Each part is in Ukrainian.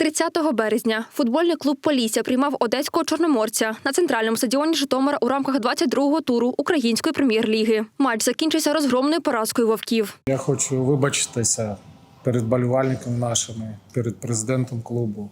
30 березня футбольний клуб Полісся приймав одеського чорноморця на центральному стадіоні Житомира у рамках 22-го туру української прем'єр-ліги. Матч закінчився розгромною поразкою вовків. Я хочу вибачитися перед болівальниками нашими, перед президентом клубу.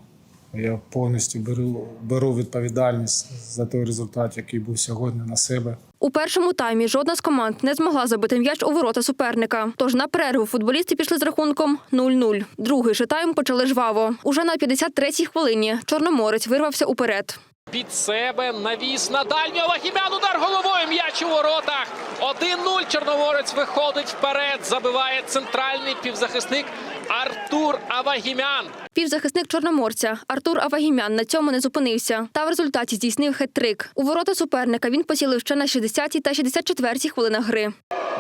Я повністю беру, беру відповідальність за той результат, який був сьогодні на себе. У першому таймі жодна з команд не змогла забити м'яч у ворота суперника. Тож на перерву футболісти пішли з рахунком 0-0. Другий же тайм почали жваво. Уже на 53-й хвилині чорноморець вирвався уперед. Під себе навіс на дальнього Вахімян. Удар головою м'яч у воротах. 1-0. Чорноморець виходить вперед. Забиває центральний півзахисник Артур Авагімян. Півзахисник чорноморця Артур Авагімян на цьому не зупинився та в результаті здійснив хет-трик. У ворота суперника він поцілив ще на 60-й та 64-й хвилинах гри.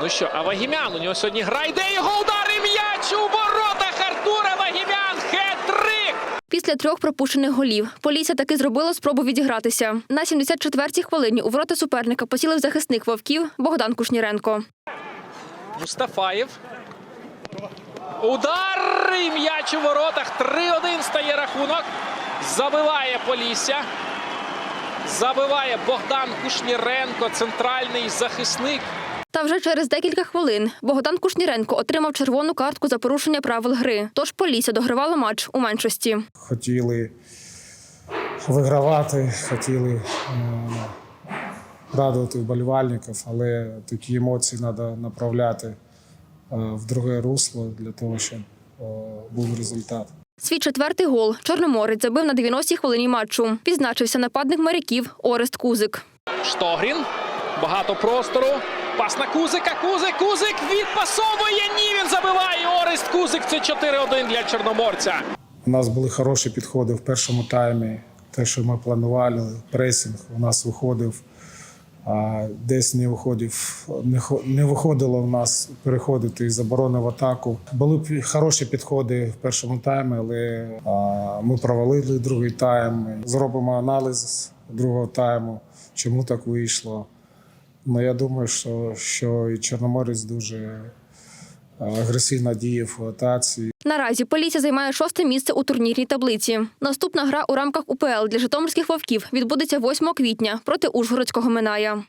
Ну що, Авагімян у нього сьогодні гра йде його удар і м'яч у воротах. Артур Авагімян. Хет-трик. Після трьох пропущених голів Полісся таки зробила спробу відігратися. На 74-й хвилині у ворота суперника поцілив захисник вовків Богдан Кушніренко. Мустафаєв. Удар і м'яч у воротах. 3-1 стає рахунок. Забиває Полісся. Забиває Богдан Кушніренко, центральний захисник. Та вже через декілька хвилин Богдан Кушніренко отримав червону картку за порушення правил гри. Тож Полісся догравала матч у меншості. Хотіли вигравати, хотіли е, радувати вболівальників, але такі емоції треба направляти е, в друге русло для того, щоб е, був результат. Свій четвертий гол Чорноморець забив на 90-й хвилині матчу. Відзначився нападник моряків Орест Кузик. Штогрін. Багато простору. Пас на Кузика. Кузик. Кузик відпасовує. Ні, він забиває. Орест Кузик. Це 4-1 для Чорноморця. У нас були хороші підходи в першому таймі. Те, що ми планували, пресинг у нас виходив. Десь не виходив, не, хо- не виходило в нас переходити із оборони в атаку. Були хороші підходи в першому таймі, але ми провалили другий тайм. Зробимо аналіз другого тайму, чому так вийшло. Ну я думаю, що, що і Чорноморець дуже а, агресивно діяв у атаці. Наразі поліція займає шосте місце у турнірній таблиці. Наступна гра у рамках УПЛ для житомирських вовків відбудеться 8 квітня проти Ужгородського Миная.